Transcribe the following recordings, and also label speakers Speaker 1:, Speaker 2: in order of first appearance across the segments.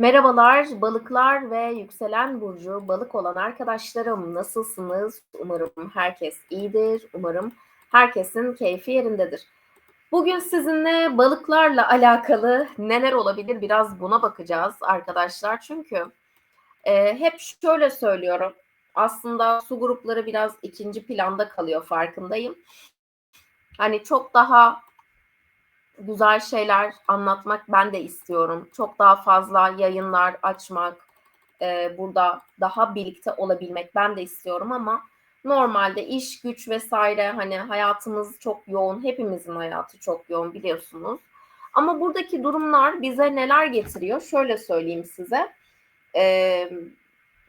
Speaker 1: Merhabalar balıklar ve yükselen burcu balık olan arkadaşlarım nasılsınız? Umarım herkes iyidir. Umarım herkesin keyfi yerindedir. Bugün sizinle balıklarla alakalı neler olabilir biraz buna bakacağız arkadaşlar. Çünkü e, hep şöyle söylüyorum. Aslında su grupları biraz ikinci planda kalıyor farkındayım. Hani çok daha güzel şeyler anlatmak ben de istiyorum. Çok daha fazla yayınlar açmak, e, burada daha birlikte olabilmek ben de istiyorum ama normalde iş, güç vesaire hani hayatımız çok yoğun. Hepimizin hayatı çok yoğun biliyorsunuz. Ama buradaki durumlar bize neler getiriyor? Şöyle söyleyeyim size. Ee,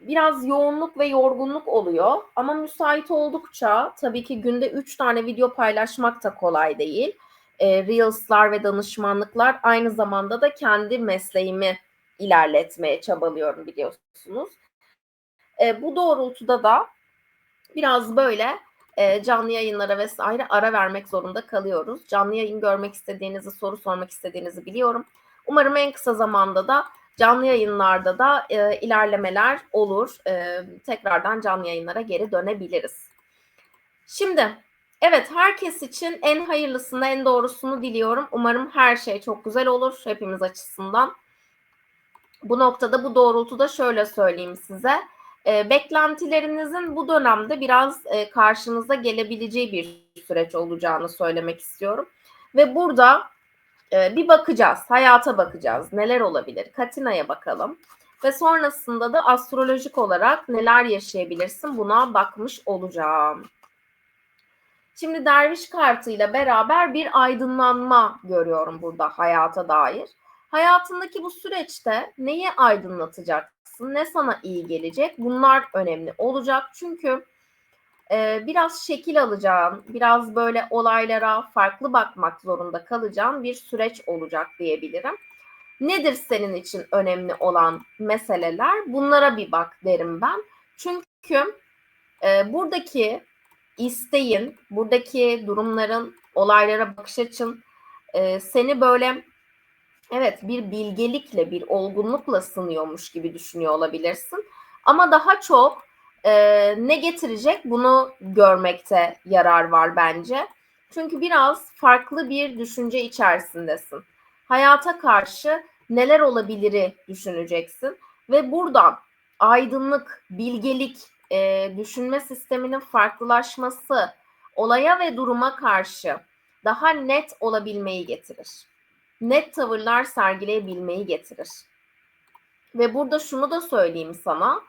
Speaker 1: biraz yoğunluk ve yorgunluk oluyor. Ama müsait oldukça tabii ki günde 3 tane video paylaşmak da kolay değil e, Reels'lar ve danışmanlıklar aynı zamanda da kendi mesleğimi ilerletmeye çabalıyorum biliyorsunuz. E, bu doğrultuda da biraz böyle e, canlı yayınlara vesaire ara vermek zorunda kalıyoruz. Canlı yayın görmek istediğinizi, soru sormak istediğinizi biliyorum. Umarım en kısa zamanda da canlı yayınlarda da e, ilerlemeler olur. E, tekrardan canlı yayınlara geri dönebiliriz. Şimdi Evet, herkes için en hayırlısını, en doğrusunu diliyorum. Umarım her şey çok güzel olur hepimiz açısından. Bu noktada, bu doğrultuda şöyle söyleyeyim size. E, beklentilerinizin bu dönemde biraz e, karşınıza gelebileceği bir süreç olacağını söylemek istiyorum. Ve burada e, bir bakacağız, hayata bakacağız. Neler olabilir? Katina'ya bakalım. Ve sonrasında da astrolojik olarak neler yaşayabilirsin buna bakmış olacağım. Şimdi derviş kartıyla beraber bir aydınlanma görüyorum burada hayata dair. Hayatındaki bu süreçte neyi aydınlatacaksın, ne sana iyi gelecek bunlar önemli olacak. Çünkü e, biraz şekil alacağın, biraz böyle olaylara farklı bakmak zorunda kalacağın bir süreç olacak diyebilirim. Nedir senin için önemli olan meseleler? Bunlara bir bak derim ben. Çünkü e, buradaki isteğin, buradaki durumların, olaylara bakış açın e, seni böyle evet bir bilgelikle, bir olgunlukla sınıyormuş gibi düşünüyor olabilirsin. Ama daha çok e, ne getirecek bunu görmekte yarar var bence. Çünkü biraz farklı bir düşünce içerisindesin. Hayata karşı neler olabiliri düşüneceksin ve buradan aydınlık, bilgelik, e, düşünme sisteminin farklılaşması olaya ve duruma karşı daha net olabilmeyi getirir. Net tavırlar sergileyebilmeyi getirir. Ve burada şunu da söyleyeyim sana.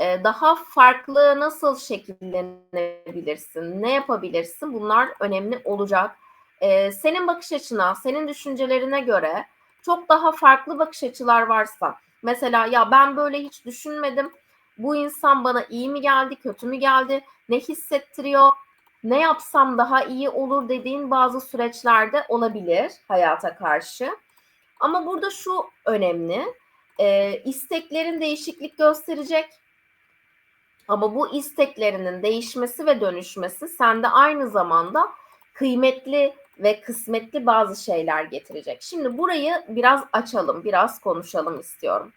Speaker 1: E, daha farklı nasıl şekillenebilirsin, ne yapabilirsin bunlar önemli olacak. E, senin bakış açına, senin düşüncelerine göre çok daha farklı bakış açılar varsa, mesela ya ben böyle hiç düşünmedim, bu insan bana iyi mi geldi, kötü mü geldi, ne hissettiriyor, ne yapsam daha iyi olur dediğin bazı süreçlerde olabilir hayata karşı. Ama burada şu önemli, e, isteklerin değişiklik gösterecek. Ama bu isteklerinin değişmesi ve dönüşmesi sende aynı zamanda kıymetli ve kısmetli bazı şeyler getirecek. Şimdi burayı biraz açalım, biraz konuşalım istiyorum.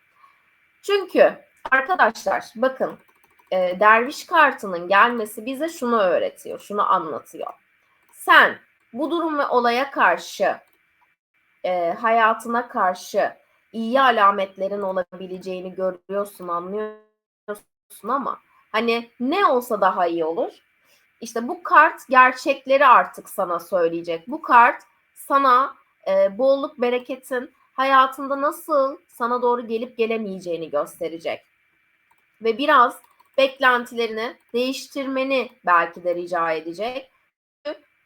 Speaker 1: Çünkü Arkadaşlar bakın e, derviş kartının gelmesi bize şunu öğretiyor, şunu anlatıyor. Sen bu durum ve olaya karşı, e, hayatına karşı iyi alametlerin olabileceğini görüyorsun, anlıyorsun ama hani ne olsa daha iyi olur. İşte bu kart gerçekleri artık sana söyleyecek. Bu kart sana e, bolluk bereketin hayatında nasıl sana doğru gelip gelemeyeceğini gösterecek ve biraz beklentilerini değiştirmeni belki de rica edecek.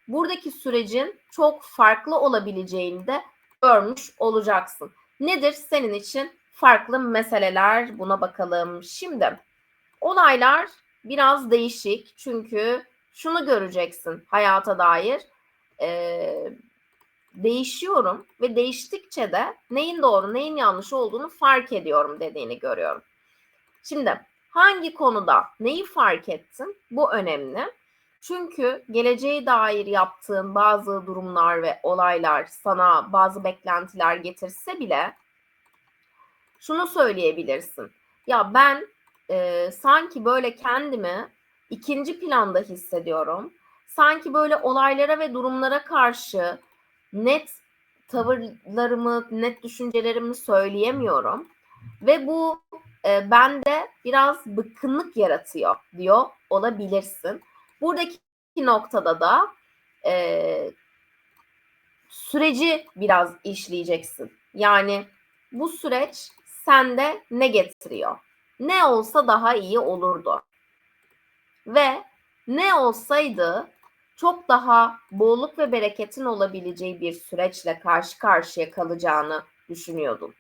Speaker 1: Buradaki sürecin çok farklı olabileceğini de görmüş olacaksın. Nedir senin için farklı meseleler? Buna bakalım. Şimdi olaylar biraz değişik çünkü şunu göreceksin hayata dair. Ee, değişiyorum ve değiştikçe de neyin doğru neyin yanlış olduğunu fark ediyorum dediğini görüyorum. Şimdi hangi konuda neyi fark ettin? Bu önemli. Çünkü geleceğe dair yaptığın bazı durumlar ve olaylar sana bazı beklentiler getirse bile şunu söyleyebilirsin. Ya ben e, sanki böyle kendimi ikinci planda hissediyorum. Sanki böyle olaylara ve durumlara karşı net tavırlarımı, net düşüncelerimi söyleyemiyorum. Ve bu e, bende biraz bıkkınlık yaratıyor diyor olabilirsin. Buradaki noktada da e, süreci biraz işleyeceksin. Yani bu süreç sende ne getiriyor? Ne olsa daha iyi olurdu. Ve ne olsaydı çok daha bolluk ve bereketin olabileceği bir süreçle karşı karşıya kalacağını düşünüyordun.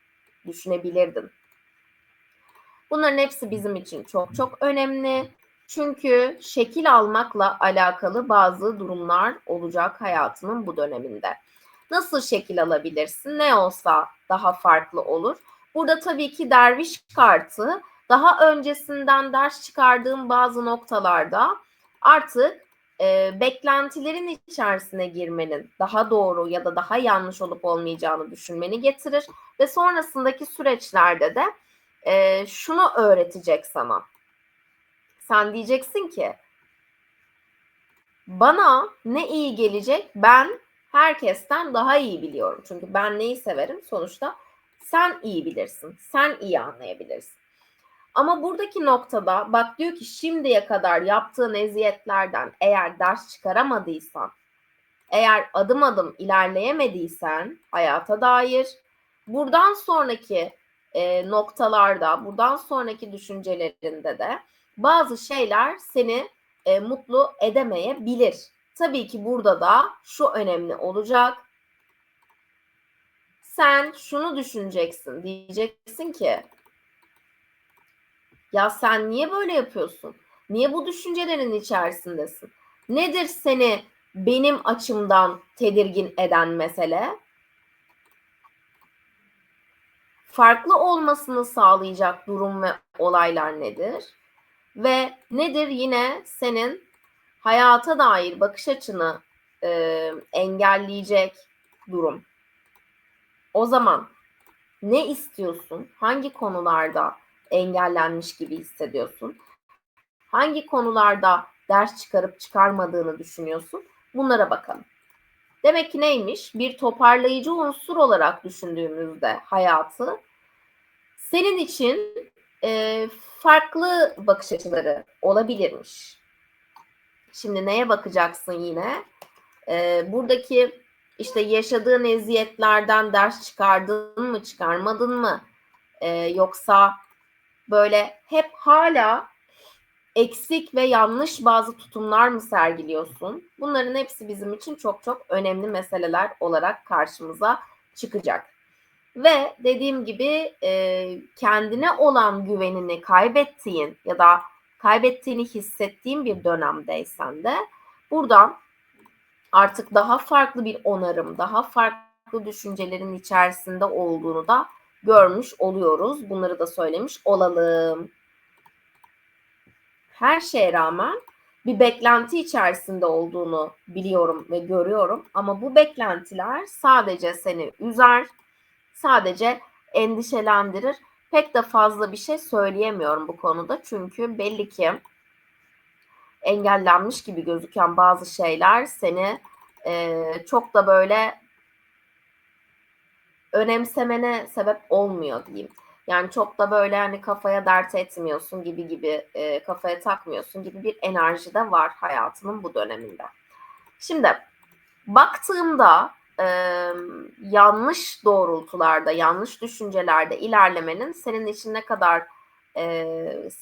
Speaker 1: Düşünebilirdin. Bunların hepsi bizim için çok çok önemli. Çünkü şekil almakla alakalı bazı durumlar olacak hayatının bu döneminde. Nasıl şekil alabilirsin? Ne olsa daha farklı olur. Burada tabii ki derviş kartı daha öncesinden ders çıkardığım bazı noktalarda artık e, beklentilerin içerisine girmenin daha doğru ya da daha yanlış olup olmayacağını düşünmeni getirir ve sonrasındaki süreçlerde de e, şunu öğretecek sana. Sen diyeceksin ki bana ne iyi gelecek ben herkesten daha iyi biliyorum. Çünkü ben neyi severim sonuçta sen iyi bilirsin. Sen iyi anlayabilirsin. Ama buradaki noktada bak diyor ki şimdiye kadar yaptığın eziyetlerden eğer ders çıkaramadıysan, eğer adım adım ilerleyemediysen hayata dair buradan sonraki e, noktalarda, buradan sonraki düşüncelerinde de bazı şeyler seni e, mutlu edemeyebilir. Tabii ki burada da şu önemli olacak. Sen şunu düşüneceksin. Diyeceksin ki ya sen niye böyle yapıyorsun? Niye bu düşüncelerin içerisindesin? Nedir seni benim açımdan tedirgin eden mesele? Farklı olmasını sağlayacak durum ve olaylar nedir? Ve nedir yine senin hayata dair bakış açını e, engelleyecek durum? O zaman ne istiyorsun? Hangi konularda engellenmiş gibi hissediyorsun? Hangi konularda ders çıkarıp çıkarmadığını düşünüyorsun? Bunlara bakalım. Demek ki neymiş? Bir toparlayıcı unsur olarak düşündüğümüzde hayatı senin için e, farklı bakış açıları olabilirmiş. Şimdi neye bakacaksın yine? E, buradaki işte yaşadığın eziyetlerden ders çıkardın mı, çıkarmadın mı? E, yoksa böyle hep hala eksik ve yanlış bazı tutumlar mı sergiliyorsun? Bunların hepsi bizim için çok çok önemli meseleler olarak karşımıza çıkacak. Ve dediğim gibi e, kendine olan güvenini kaybettiğin ya da kaybettiğini hissettiğin bir dönemdeysen de buradan artık daha farklı bir onarım, daha farklı düşüncelerin içerisinde olduğunu da görmüş oluyoruz. Bunları da söylemiş olalım. Her şeye rağmen bir beklenti içerisinde olduğunu biliyorum ve görüyorum ama bu beklentiler sadece seni üzer, sadece endişelendirir. Pek de fazla bir şey söyleyemiyorum bu konuda çünkü belli ki engellenmiş gibi gözüken bazı şeyler seni e, çok da böyle önemsemene sebep olmuyor diyeyim. Yani çok da böyle hani kafaya dert etmiyorsun gibi gibi e, kafaya takmıyorsun gibi bir enerji de var hayatının bu döneminde. Şimdi baktığımda e, yanlış doğrultularda, yanlış düşüncelerde ilerlemenin senin için ne kadar e,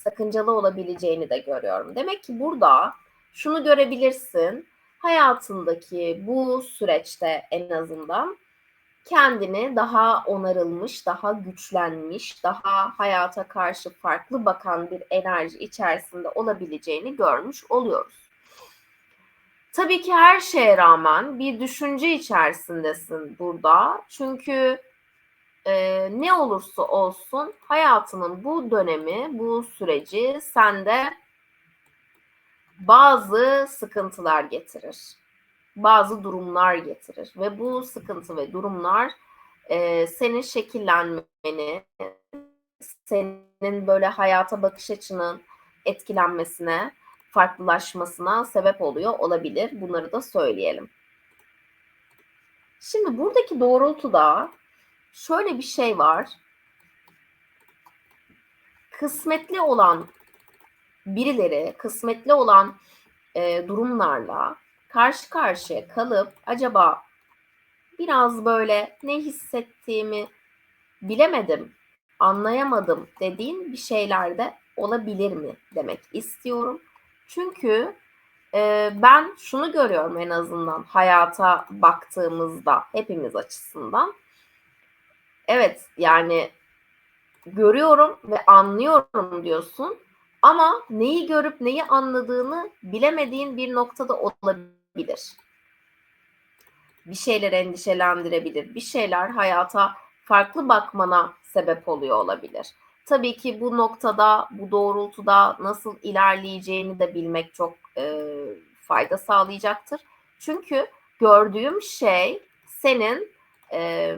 Speaker 1: sakıncalı olabileceğini de görüyorum. Demek ki burada şunu görebilirsin. Hayatındaki bu süreçte en azından kendini daha onarılmış, daha güçlenmiş, daha hayata karşı farklı bakan bir enerji içerisinde olabileceğini görmüş oluyoruz. Tabii ki her şeye rağmen bir düşünce içerisindesin burada. Çünkü e, ne olursa olsun hayatının bu dönemi, bu süreci sende bazı sıkıntılar getirir bazı durumlar getirir ve bu sıkıntı ve durumlar e, senin şekillenmeni, senin böyle hayata bakış açının etkilenmesine, farklılaşmasına sebep oluyor olabilir. Bunları da söyleyelim. Şimdi buradaki doğrultuda şöyle bir şey var. Kısmetli olan birileri, kısmetli olan e, durumlarla karşı karşıya kalıp acaba biraz böyle ne hissettiğimi bilemedim, anlayamadım dediğin bir şeyler de olabilir mi demek istiyorum. Çünkü e, ben şunu görüyorum en azından hayata baktığımızda hepimiz açısından. Evet yani görüyorum ve anlıyorum diyorsun ama neyi görüp neyi anladığını bilemediğin bir noktada olabilir. Bir şeyler endişelendirebilir. Bir şeyler hayata farklı bakmana sebep oluyor olabilir. Tabii ki bu noktada, bu doğrultuda nasıl ilerleyeceğini de bilmek çok e, fayda sağlayacaktır. Çünkü gördüğüm şey senin e,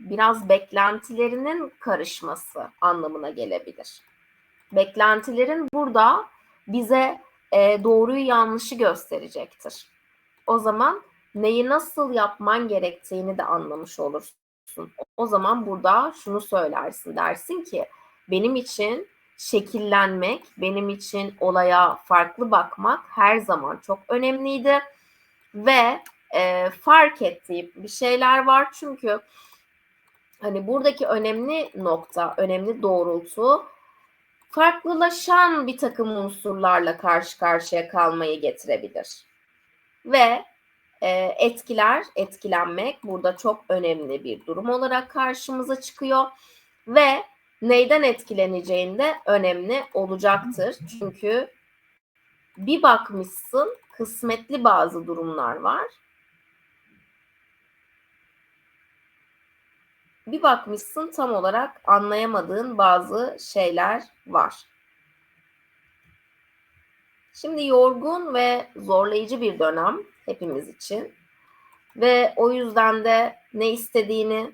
Speaker 1: biraz beklentilerinin karışması anlamına gelebilir. Beklentilerin burada bize e, doğruyu yanlışı gösterecektir. O zaman neyi nasıl yapman gerektiğini de anlamış olursun. O zaman burada şunu söylersin dersin ki benim için şekillenmek, benim için olaya farklı bakmak her zaman çok önemliydi ve e, fark ettiğim bir şeyler var çünkü hani buradaki önemli nokta, önemli doğrultu farklılaşan bir takım unsurlarla karşı karşıya kalmayı getirebilir. Ve e, etkiler, etkilenmek burada çok önemli bir durum olarak karşımıza çıkıyor ve neyden etkileneceğin de önemli olacaktır. Çünkü bir bakmışsın kısmetli bazı durumlar var. Bir bakmışsın tam olarak anlayamadığın bazı şeyler var. Şimdi yorgun ve zorlayıcı bir dönem hepimiz için. Ve o yüzden de ne istediğini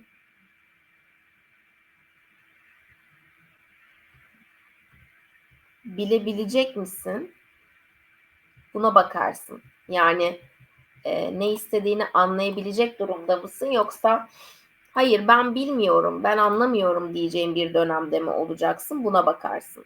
Speaker 1: bilebilecek misin? Buna bakarsın. Yani e, ne istediğini anlayabilecek durumda mısın yoksa hayır ben bilmiyorum, ben anlamıyorum diyeceğin bir dönemde mi olacaksın? Buna bakarsın.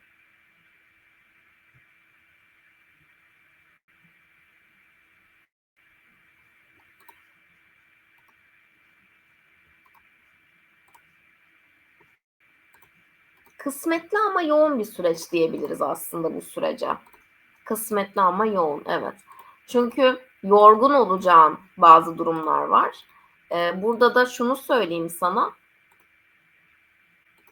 Speaker 1: Kısmetli ama yoğun bir süreç diyebiliriz aslında bu sürece. Kısmetli ama yoğun, evet. Çünkü yorgun olacağın bazı durumlar var. Ee, burada da şunu söyleyeyim sana.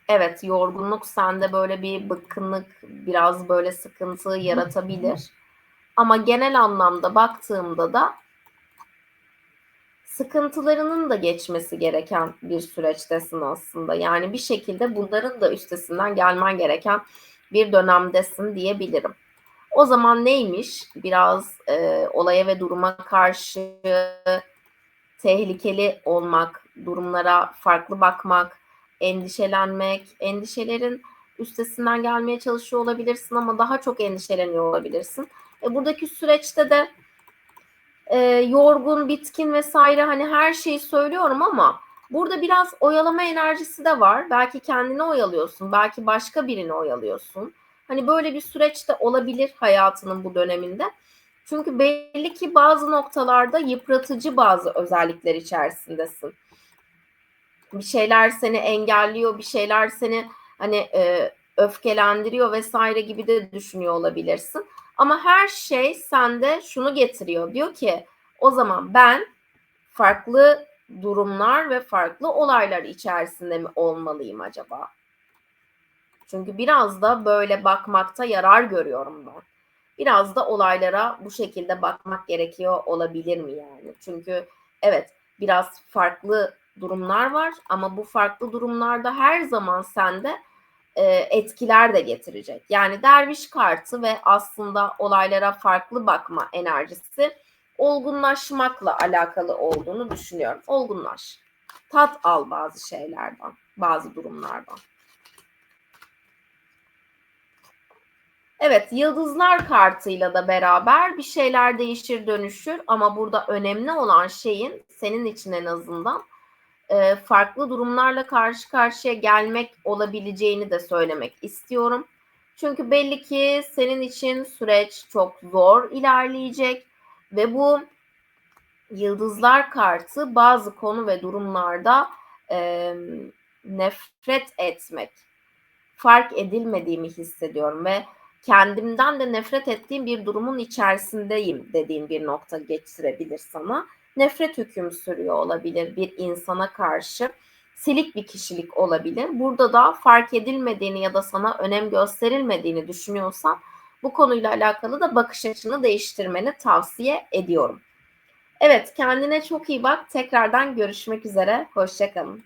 Speaker 1: Evet, yorgunluk sende böyle bir bıkkınlık, biraz böyle sıkıntı yaratabilir. Ama genel anlamda baktığımda da sıkıntılarının da geçmesi gereken bir süreçtesin aslında. Yani bir şekilde bunların da üstesinden gelmen gereken bir dönemdesin diyebilirim. O zaman neymiş? Biraz e, olaya ve duruma karşı tehlikeli olmak, durumlara farklı bakmak, endişelenmek, endişelerin üstesinden gelmeye çalışıyor olabilirsin ama daha çok endişeleniyor olabilirsin. E, buradaki süreçte de e, yorgun, bitkin vesaire hani her şeyi söylüyorum ama burada biraz oyalama enerjisi de var. Belki kendini oyalıyorsun, belki başka birini oyalıyorsun. Hani böyle bir süreçte olabilir hayatının bu döneminde. Çünkü belli ki bazı noktalarda yıpratıcı bazı özellikler içerisindesin. Bir şeyler seni engelliyor, bir şeyler seni hani e, öfkelendiriyor vesaire gibi de düşünüyor olabilirsin. Ama her şey sende şunu getiriyor. Diyor ki o zaman ben farklı durumlar ve farklı olaylar içerisinde mi olmalıyım acaba? Çünkü biraz da böyle bakmakta yarar görüyorum ben. Biraz da olaylara bu şekilde bakmak gerekiyor olabilir mi yani? Çünkü evet biraz farklı durumlar var ama bu farklı durumlarda her zaman sende e, etkiler de getirecek. Yani derviş kartı ve aslında olaylara farklı bakma enerjisi olgunlaşmakla alakalı olduğunu düşünüyorum. Olgunlaş. Tat al bazı şeylerden, bazı durumlardan. Evet, yıldızlar kartıyla da beraber bir şeyler değişir dönüşür ama burada önemli olan şeyin senin için en azından e, farklı durumlarla karşı karşıya gelmek olabileceğini de söylemek istiyorum. Çünkü belli ki senin için süreç çok zor ilerleyecek ve bu yıldızlar kartı bazı konu ve durumlarda e, nefret etmek, fark edilmediğimi hissediyorum ve kendimden de nefret ettiğim bir durumun içerisindeyim dediğim bir nokta geçirebilir sana. Nefret hüküm sürüyor olabilir bir insana karşı. Silik bir kişilik olabilir. Burada da fark edilmediğini ya da sana önem gösterilmediğini düşünüyorsan bu konuyla alakalı da bakış açını değiştirmeni tavsiye ediyorum. Evet kendine çok iyi bak. Tekrardan görüşmek üzere. Hoşçakalın.